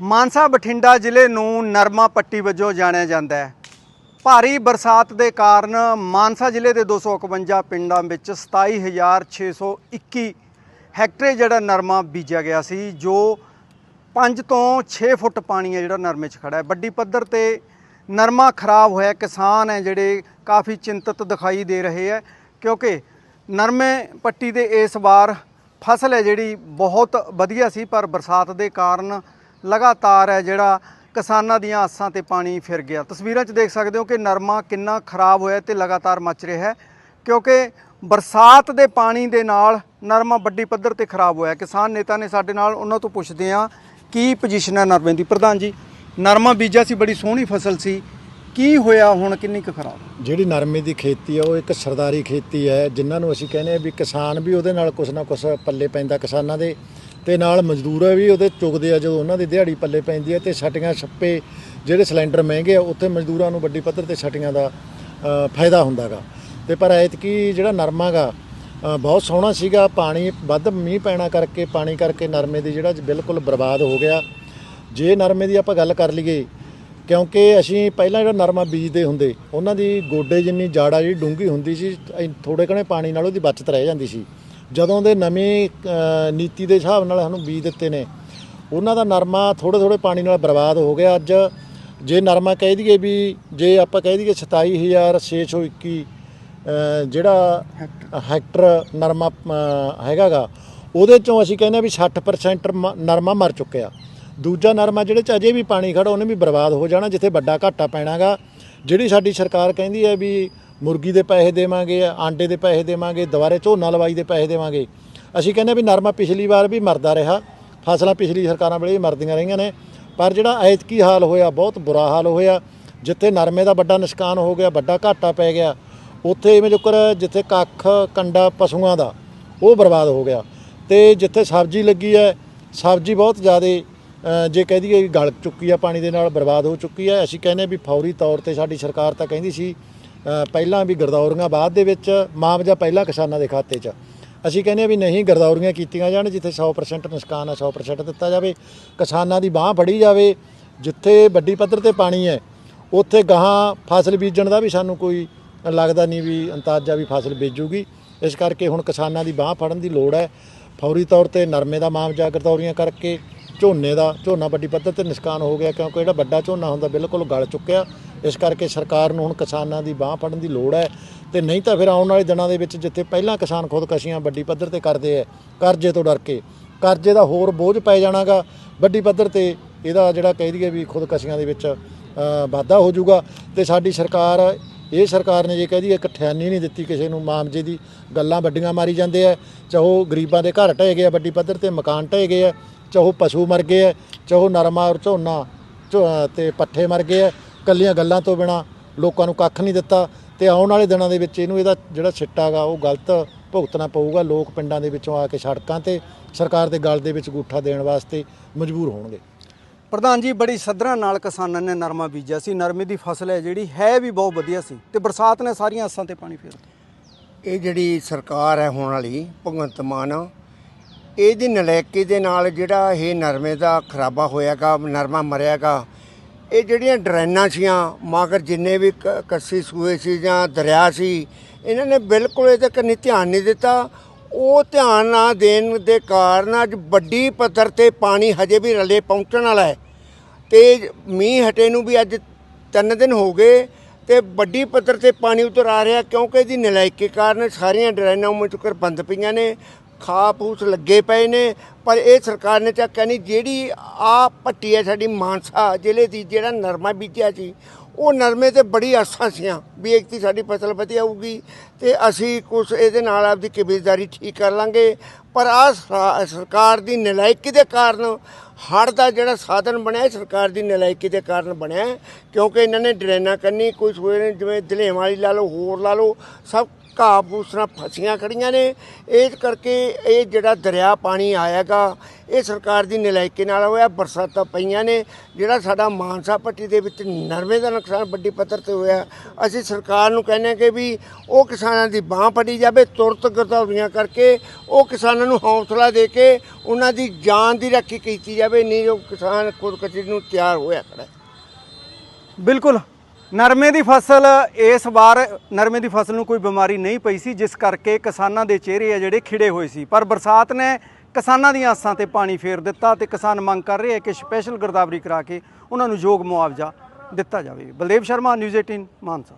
ਮਾਨਸਾ ਬਠਿੰਡਾ ਜ਼ਿਲ੍ਹੇ ਨੂੰ ਨਰਮਾ ਪੱਟੀ ਵਜੋਂ ਜਾਣਿਆ ਜਾਂਦਾ ਹੈ। ਭਾਰੀ ਬਰਸਾਤ ਦੇ ਕਾਰਨ ਮਾਨਸਾ ਜ਼ਿਲ੍ਹੇ ਦੇ 251 ਪਿੰਡਾਂ ਵਿੱਚ 27621 ਹੈਕਟੇਅਰ ਜਿਹੜਾ ਨਰਮਾ ਬੀਜਿਆ ਗਿਆ ਸੀ, ਜੋ 5 ਤੋਂ 6 ਫੁੱਟ ਪਾਣੀ ਹੈ ਜਿਹੜਾ ਨਰਮੇ 'ਚ ਖੜਾ ਹੈ। ਵੱਡੀ ਪੱਧਰ ਤੇ ਨਰਮਾ ਖਰਾਬ ਹੋਇਆ, ਕਿਸਾਨ ਹੈ ਜਿਹੜੇ ਕਾਫੀ ਚਿੰਤਤ ਦਿਖਾਈ ਦੇ ਰਹੇ ਹੈ, ਕਿਉਂਕਿ ਨਰਮੇ ਪੱਟੀ ਦੇ ਇਸ ਵਾਰ ਫਸਲ ਹੈ ਜਿਹੜੀ ਬਹੁਤ ਵਧੀਆ ਸੀ, ਪਰ ਬਰਸਾਤ ਦੇ ਕਾਰਨ ਲਗਾਤਾਰ ਹੈ ਜਿਹੜਾ ਕਿਸਾਨਾਂ ਦੀਆਂ ਆਸਾਂ ਤੇ ਪਾਣੀ ਫਿਰ ਗਿਆ। ਤਸਵੀਰਾਂ 'ਚ ਦੇਖ ਸਕਦੇ ਹੋ ਕਿ ਨਰਮਾ ਕਿੰਨਾ ਖਰਾਬ ਹੋਇਆ ਤੇ ਲਗਾਤਾਰ ਮੱਚ ਰਿਹਾ ਹੈ, ਕਿਉਂਕਿ ਬਰਸਾਤ ਦੇ ਪਾਣੀ ਦੇ ਨਾਲ ਨਰਮਾ ਵੱਡੀ ਪੱਧਰ ਤੇ ਖਰਾਬ ਹੋਇਆ। ਕਿਸਾਨ ਨੇਤਾ ਨੇ ਸਾਡੇ ਨਾਲ ਉਹਨਾਂ ਤੋਂ ਪੁੱਛਦੇ ਆ ਕੀ ਪੋਜੀਸ਼ਨ ਹੈ ਨਰਮੇ ਦੀ? ਪ੍ਰਧਾਨ ਜੀ, ਨਰਮਾ ਬੀਜਿਆ ਸੀ, ਬੜੀ ਸੋਹਣੀ ਫਸਲ ਸੀ। ਕੀ ਹੋਇਆ ਹੁਣ? ਕਿੰਨੀ ਕੁ ਖਰਾਬ? ਜਿਹੜੀ ਨਰਮੇ ਦੀ ਖੇਤੀ ਆ, ਉਹ ਇੱਕ ਸਰਦਾਰੀ ਖੇਤੀ ਹੈ, ਜਿਨ੍ਹਾਂ ਨੂੰ ਅਸੀਂ ਕਹਿੰਦੇ ਆ ਵੀ ਕਿਸਾਨ ਵੀ ਉਹਦੇ ਨਾਲ ਕੁਛ ਨਾ ਕੁਛ ਪੱਲੇ ਪੈਂਦਾ ਕਿਸਾਨਾਂ ਦੇ। ਤੇ ਨਾਲ ਮਜ਼ਦੂਰ ਵੀ ਉਹਦੇ ਚੁਗਦੇ ਆ ਜਦੋਂ ਉਹਨਾਂ ਦੀ ਦਿਹਾੜੀ ਪੱਲੇ ਪੈਂਦੀ ਹੈ ਤੇ ਛਟੀਆਂ ਛੱਪੇ ਜਿਹੜੇ ਸਿਲੰਡਰ ਮਹਿੰਗੇ ਆ ਉੱਥੇ ਮਜ਼ਦੂਰਾਂ ਨੂੰ ਵੱਡੀ ਪੱਧਰ ਤੇ ਛਟੀਆਂ ਦਾ ਅ, ਫਾਇਦਾ ਹੁੰਦਾਗਾ। ਤੇ ਪਰ ਐਤਕੀ ਜਿਹੜਾ ਨਰਮਾਗਾ ਬਹੁਤ ਸੋਹਣਾ ਸੀਗਾ ਪਾਣੀ ਵੱਧ ਮੀਂਹ ਪੈਣਾ ਕਰਕੇ ਪਾਣੀ ਕਰਕੇ ਨਰਮੇ ਦੀ ਜਿਹੜਾ ਬਿਲਕੁਲ ਬਰਬਾਦ ਹੋ ਗਿਆ। ਜੇ ਨਰਮੇ ਦੀ ਆਪਾਂ ਗੱਲ ਕਰ ਲਈਏ ਕਿਉਂਕਿ ਅਸੀਂ ਪਹਿਲਾਂ ਜਿਹੜਾ ਨਰਮਾ ਬੀਜਦੇ ਹੁੰਦੇ ਉਹਨਾਂ ਦੀ ਗੋਡੇ ਜਿੰਨੀ ਜਾੜਾ ਜਿਹੜੀ ਡੂੰਗੀ ਹੁੰਦੀ ਸੀ ਥੋੜੇ ਕਣੇ ਪਾਣੀ ਨਾਲ ਉਹਦੀ ਬਚਤ ਰਹਿ ਜਾਂਦੀ ਸੀ। ਜਦੋਂ ਦੇ ਨਵੀਂ ਨੀਤੀ ਦੇ ਹਿਸਾਬ ਨਾਲ ਸਾਨੂੰ ਬੀਜ ਦਿੱਤੇ ਨੇ ਉਹਨਾਂ ਦਾ ਨਰਮਾ ਥੋੜੇ ਥੋੜੇ ਪਾਣੀ ਨਾਲ ਬਰਬਾਦ ਹੋ ਗਿਆ ਅੱਜ। ਜੇ ਨਰਮਾ ਕਹਿ ਦਈਏ ਵੀ ਜੇ ਆਪਾਂ ਕਹਿ ਦਈਏ 27621 ਅ, ਜਿਹੜਾ ਹੈਕਟਰ ਨਰਮਾ ਹੈਗਾਗਾ ਉਹਦੇ ਚੋਂ ਅਸੀਂ ਕਹਿੰਦੇ ਆ ਵੀ 60% ਮ- ਨਰਮਾ ਮਰ ਚੁੱਕਿਆ। ਦੂਜਾ ਨਰਮਾ ਜਿਹੜੇ ਚ ਅਜੇ ਵੀ ਪਾਣੀ ਖੜਾ ਉਹਨੇ ਵੀ ਬਰਬਾਦ ਹੋ ਜਾਣਾ ਜਿੱਥੇ ਵੱਡਾ ਘਾਟਾ ਪੈਣਾਗਾ। ਜਿਹੜੀ ਸਾਡੀ ਸਰਕਾਰ ਕਹਿੰਦੀ ਹੈ ਵੀ ਮੁਰਗੀ ਦੇ ਪੈਸੇ ਦੇਵਾਂਗੇ, ਆਂਡੇ ਦੇ ਪੈਸੇ ਦੇਵਾਂਗੇ, ਦੁਬਾਰੇ ਝੋਨਾ ਲਵਾਈ ਦੇ ਪੈਸੇ ਦੇਵਾਂਗੇ। ਅਸੀਂ ਕਹਿੰਦੇ ਵੀ ਨਰਮਾ ਪਿਛਲੀ ਵਾਰ ਵੀ ਮਰਦਾ ਰਿਹਾ, ਫਸਲਾਂ ਪਿਛਲੀ ਸਰਕਾਰਾਂ ਵੇਲੇ ਮਰਦੀਆਂ ਰਹੀਆਂ ਨੇ, ਪਰ ਜਿਹੜਾ ਐਤਕੀ ਹਾਲ ਹੋਇਆ, ਬਹੁਤ ਬੁਰਾ ਹਾਲ ਹੋਇਆ, ਜਿੱਥੇ ਨਰਮੇ ਦਾ ਵੱਡਾ ਨੁਕਸਾਨ ਹੋ ਗਿਆ, ਵੱਡਾ ਘਾਟਾ ਪੈ ਗਿਆ, ਉੱਥੇ ਇਵੇਂ ਜੁਕਰ ਜਿੱਥੇ ਕੱਖ, ਕੰਡਾ, ਪਸ਼ੂਆਂ ਦਾ, ਉਹ ਬਰਬਾਦ ਹੋ ਗਿਆ। ਤੇ ਜਿੱਥੇ ਸਬਜ਼ੀ ਲੱਗੀ ਹੈ, ਸਬਜ਼ੀ ਬਹੁਤ ਜ਼ਿਆਦਾ ਜੇ ਕਹਿ ਦਈਏ ਗਲ ਚੁੱਕੀ ਆ, ਪਾਣੀ ਦੇ ਨਾਲ ਬਰਬਾਦ ਹੋ ਚੁੱਕੀ ਹੈ। ਅਸੀਂ ਕਹਿੰਦੇ ਵੀ ਫੌਰੀ ਤੌਰ ਤੇ ਸਾਡੀ ਸਰਕਾਰ ਤਾਂ ਕਹਿੰਦੀ ਸੀ ਪਹਿਲਾਂ ਵੀ ਗਰਦੌਰੀਆਂ ਬਾਅਦ ਦੇ ਵਿੱਚ ਮੁਆਵਜ਼ਾ ਪਹਿਲਾਂ ਕਿਸਾਨਾਂ ਦੇ ਖਾਤੇ 'ਚ। ਅਸੀਂ ਕਹਿੰਦੇ ਆ ਵੀ ਨਹੀਂ ਗਰਦੌਰੀਆਂ ਕੀਤੀਆਂ ਜਾਣ, ਜਿੱਥੇ 100% ਨੁਕਸਾਨ ਆ 100% ਦਿੱਤਾ ਜਾਵੇ, ਕਿਸਾਨਾਂ ਦੀ ਬਾਹ ਫੜੀ ਜਾਵੇ, ਜਿੱਥੇ ਵੱਡੀ ਪੱਧਰ ਤੇ ਪਾਣੀ ਹੈ, ਉੱਥੇ ਗਾਹਾਂ ਫਸਲ ਬੀਜਣ ਦਾ ਵੀ ਸਾਨੂੰ ਕੋਈ ਲੱਗਦਾ ਨਹੀਂ ਵੀ ਅੰਤਾਜ਼ਾ ਵੀ ਫਸਲ ਬੀਜੂਗੀ। ਇਸ ਕਰਕੇ ਹੁਣ ਕਿਸਾਨਾਂ ਦੀ ਬਾਹ ਫੜਨ ਦੀ ਲੋੜ ਹੈ। ਫੌਰੀ ਤੌਰ ਤੇ ਨਰਮੇ ਦਾ ਮਾਮਜਾ ਗਰਦੌਰੀਆਂ ਕਰਕੇ ਝੋਨੇ ਦਾ, ਝੋਨਾ ਵੱਡੀ ਪੱਧਰ ਤੇ ਨੁਕਸਾਨ ਹੋ ਗਿਆ ਕਿਉਂਕਿ ਜਿਹੜਾ ਵੱਡਾ ਝੋਨਾ ਹੁੰਦਾ ਬਿਲਕੁਲ ਗਲ ਚੁੱਕਿਆ। ਇਸ ਕਰਕੇ ਸਰਕਾਰ ਨੂੰ ਹੁਣ ਕਿਸਾਨਾਂ ਦੀ ਬਾਹ ਫੜਨ ਦੀ ਲੋੜ ਹੈ। ਤੇ ਨਹੀਂ ਤਾਂ ਫਿਰ ਆਉਣ ਵਾਲੇ ਦਿਨਾਂ ਦੇ ਵਿੱਚ ਜਿੱਥੇ ਪਹਿਲਾਂ ਕਿਸਾਨ ਖੁਦਕਸ਼ੀਆਂ ਵੱਡੀ ਪੱਧਰ ਤੇ ਕਰਦੇ ਆ, ਕਰਜ਼ੇ ਤੋਂ ਡਰ ਕੇ। ਕਰਜ਼ੇ ਦਾ ਹੋਰ ਬੋਝ ਪੈ ਜਾਣਾਗਾ, ਵੱਡੀ ਪੱਧਰ ਤੇ ਇਹਦਾ ਜਿਹੜਾ ਕਹਿ ਦਈਏ ਵੀ ਖੁਦਕਸ਼ੀਆਂ ਦੇ ਵਿੱਚ ਵਾਧਾ ਹੋ ਜਾਊਗਾ। ਤੇ ਸਾਡੀ ਸਰਕਾਰ, ਇਹ ਸਰਕਾਰ ਨੇ ਜੇ ਕਹਿ ਦਈਏ ਇਕੱਠਿਆਨੀ ਨਹੀਂ ਦਿੱਤੀ ਕਿਸੇ ਨੂੰ ਮਾਮਜੇ ਦੀ, ਗੱਲਾਂ ਵੱਡੀਆਂ ਮਾਰੀ ਜਾਂਦੇ ਆ। ਚਾਹੋ ਗਰੀਬਾਂ ਦੇ ਘਰ ਢਹਿ ਗਏ ਆ, ਵੱਡੀ ਪੱਧਰ ਤੇ ਮਕਾਨ ਢਹਿ ਗਏ ਆ ਚਾਹੋ ਪਸ਼ੂ ਮਰ ਗਏ ਆ ਚਾਹੋ ਨਰਮਾ ਔਰ ਝੋਨਾ ਝੋ- ਤੇ ਪੱਠੇ ਮਰ ਗਏ ਆ ਕੱਲੀਆਂ ਗੱਲਾਂ ਤੋਂ ਬਿਨਾ ਲੋਕਾਂ ਨੂੰ ਕੱਖ ਨਹੀਂ ਦਿੱਤਾ ਤੇ ਆਉਣ ਵਾਲੇ ਦਿਨਾਂ ਦੇ ਵਿੱਚ ਇਹਨੂੰ ਇਹਦਾ ਜਿਹੜਾ ਸਿੱਟਾ ਗਾ ਉਹ ਗਲਤ ਭੁਗਤਣਾ ਪਊਗਾ ਲੋਕ ਪਿੰਡਾਂ ਦੇ ਵਿੱਚੋਂ ਆ ਕੇ ਸੜਕਾਂ ਤੇ ਸਰਕਾਰ ਦੇ ਗਲ ਦੇ ਵਿੱਚ ਗੂਠਾ ਦੇਣ ਵਾਸਤੇ ਮਜਬੂਰ ਹੋਣਗੇ। ਪ੍ਰਧਾਨ ਜੀ ਬੜੀ ਸੱਧਰਾਂ ਨਾਲ ਕਿਸਾਨਾਂ ਨੇ ਨਰਮਾ ਬੀਜਿਆ ਸੀ ਨਰਮੇ ਦੀ ਫਸਲ ਹੈ ਜਿਹੜੀ ਹੈ ਵੀ ਬਹੁਤ ਵਧੀਆ ਸੀ ਤੇ ਬਰਸਾਤ ਨੇ ਸਾਰੀਆਂ ਆਸਾਂ ਤੇ ਪਾਣੀ ਫੇਰ ਇਹ ਜਿਹੜੀ ਸਰਕਾਰ ਹੈ ਹੁਣ ਵਾਲੀ ਭਗਵੰਤ ਮਾਨ ਇਹਦੀ ਨਲਾਇਕੀ ਦੇ ਨਾਲ ਜਿਹੜਾ ਇਹ ਨਰਮੇ ਦਾ ਖਰਾਬਾ ਹੋਇਆਗਾ, ਨਰਮਾ ਮਰਿਆਗਾ, ਇਹ ਜਿਹੜੀਆਂ ਡਰੈਨਾਂ ਸੀਆਂ, ਮਗਰ ਜਿੰਨੇ ਵੀ ਕ- ਕੱਸੀ ਸੂਏ ਸੀ ਜਾਂ ਦਰਿਆ ਸੀ, ਇਹਨਾਂ ਨੇ ਬਿਲਕੁਲ ਇਹਦੇ ਕੰਨੀ ਧਿਆਨ ਨਹੀਂ ਦਿੱਤਾ। ਉਹ ਧਿਆਨ ਨਾ ਦੇਣ ਦੇ ਕਾਰਨ ਅੱਜ ਵੱਡੀ ਪੱਧਰ ਤੇ ਪਾਣੀ ਹਜੇ ਵੀ ਰਲੇ ਪਹੁੰਚਣ ਵਾਲਾ ਹੈ। ਤੇ ਮੀਂਹ ਹਟੇ ਨੂੰ ਵੀ ਅੱਜ ਤਿੰਨ ਦਿਨ ਹੋ ਗਏ ਤੇ ਵੱਡੀ ਪੱਧਰ ਤੇ ਪਾਣੀ ਉਤਰ ਆ ਰਿਹਾ ਕਿਉਂਕਿ ਇਹਦੀ ਨਲਾਇਕੀ ਕਾਰਨ ਸਾਰੀਆਂ ਡਰੇਨਾਂ ਉਮੇ ਚੁੱਕਰ ਬੰਦ ਪਈਆਂ ਨੇ। ਖਾ ਫੂਸ ਲੱਗੇ ਪਏ ਨੇ, ਪਰ ਇਹ ਸਰਕਾਰ ਨੇ ਚੱਕਿਆ ਨਹੀਂ, ਜਿਹੜੀ ਆ ਪੱਟੀ ਹੈ ਸਾਡੀ ਮਾਨਸਾ ਜ਼ਿਲ੍ਹੇ ਦੀ, ਜਿਹੜਾ ਨਰਮਾ ਬੀਜਿਆ ਸੀ, ਉਹ ਨਰਮੇ ਤੇ ਬੜੀ ਆਸਾਂ ਸੀਆਂ ਵੀ ਇੱਕ ਦੀ ਸਾਡੀ ਫਸਲ ਵਧੀਆ ਹੋਊਗੀ ਤੇ ਅਸੀਂ ਕੁਝ ਇਹਦੇ ਨਾਲ ਆਪਦੀ ਕਬੀਲਦਾਰੀ ਠੀਕ ਕਰ ਲਾਂਗੇ। ਪਰ ਆ ਸਰਕਾਰ ਦੀ ਨਲਾਇਕੀ ਦੇ ਕਾਰਨ, ਹੜ੍ਹ ਦਾ ਜਿਹੜਾ ਸਾਧਨ ਬਣਿਆ, ਇਹ ਸਰਕਾਰ ਦੀ ਨਲਾਇਕੀ ਦੇ ਕਾਰਨ ਬਣਿਆ ਕਿਉਂਕਿ ਇਹਨਾਂ ਨੇ ਡਰੇਨਾਂ ਕਰਨੀ ਕੋਈ ਸੂਏ ਜਿਵੇਂ ਦਲੇਵਾਂ ਵਾਲੀ ਲਾ ਲਓ, ਹੋਰ ਲਾ ਲਓ, ਸਭ ਘਾਹ ਫੂਸਣਾ ਫਸੀਆਂ ਖੜੀਆਂ ਨੇ। ਇਸ ਕਰਕੇ ਇਹ ਜਿਹੜਾ ਦਰਿਆ ਪਾਣੀ ਆਇਆਗਾ, ਇਹ ਸਰਕਾਰ ਦੀ ਨਲਾਇਕੀ ਨਾਲ ਹੋਇਆ, ਬਰਸਾਤਾਂ ਪਈਆਂ ਨੇ। ਜਿਹੜਾ ਸਾਡਾ ਮਾਨਸਾ ਪੱਟੀ ਦੇ ਵਿੱਚ ਨਰਮੇ ਦਾ ਨੁਕਸਾਨ ਵੱਡੀ ਪੱਧਰ ਤੇ ਹੋਇਆ, ਅਸੀਂ ਸਰਕਾਰ ਨੂੰ ਕਹਿੰਦੇ ਹਾਂ ਕਿ ਵੀ ਉਹ ਕਿਸਾਨਾਂ ਦੀ ਬਾਹ ਫੜੀ ਜਾਵੇ, ਤੁਰਤ ਗਰਦੌਰੀਆਂ ਕਰਕੇ ਉਹ ਕਿਸਾਨਾਂ ਨੂੰ ਹੌਸਲਾ ਦੇ ਕੇ ਉਹਨਾਂ ਦੀ ਜਾਨ ਦੀ ਰਾਖੀ ਕੀਤੀ ਜਾਵੇ, ਨਹੀਂ ਜੋ ਕਿਸਾਨ ਖੁਦਕੁਸ਼ੀ ਨੂੰ ਤਿਆਰ ਹੋਇਆ ਖੜਾ ਬਿਲਕੁਲ। ਨਰਮੇ ਦੀ ਫਸਲ, ਇਸ ਵਾਰ ਨਰਮੇ ਦੀ ਫਸਲ ਨੂੰ ਕੋਈ ਬਿਮਾਰੀ ਨਹੀਂ ਪਈ ਸੀ, ਜਿਸ ਕਰਕੇ ਕਿਸਾਨਾਂ ਦੇ ਚਿਹਰੇ ਆ ਜਿਹੜੇ ਖਿੜੇ ਹੋਏ ਸੀ। ਪਰ ਬਰਸਾਤ ਨੇ ਕਿਸਾਨਾਂ ਦੀਆਂ ਆਸਾਂ ਤੇ ਪਾਣੀ ਫੇਰ ਦਿੱਤਾ ਤੇ ਕਿਸਾਨ ਮੰਗ ਕਰ ਰਹੇ ਆ ਕਿ ਸਪੈਸ਼ਲ ਗਿਰਦਾਵਰੀ ਕਰਾ ਕੇ ਉਹਨਾਂ ਨੂੰ ਯੋਗ ਮੁਆਵਜ਼ਾ ਦਿੱਤਾ ਜਾਵੇ। ਬਲਦੇਵ ਸ਼ਰਮਾ, ਨਿਊਜ਼ 18 ਮਾਨਸਾ।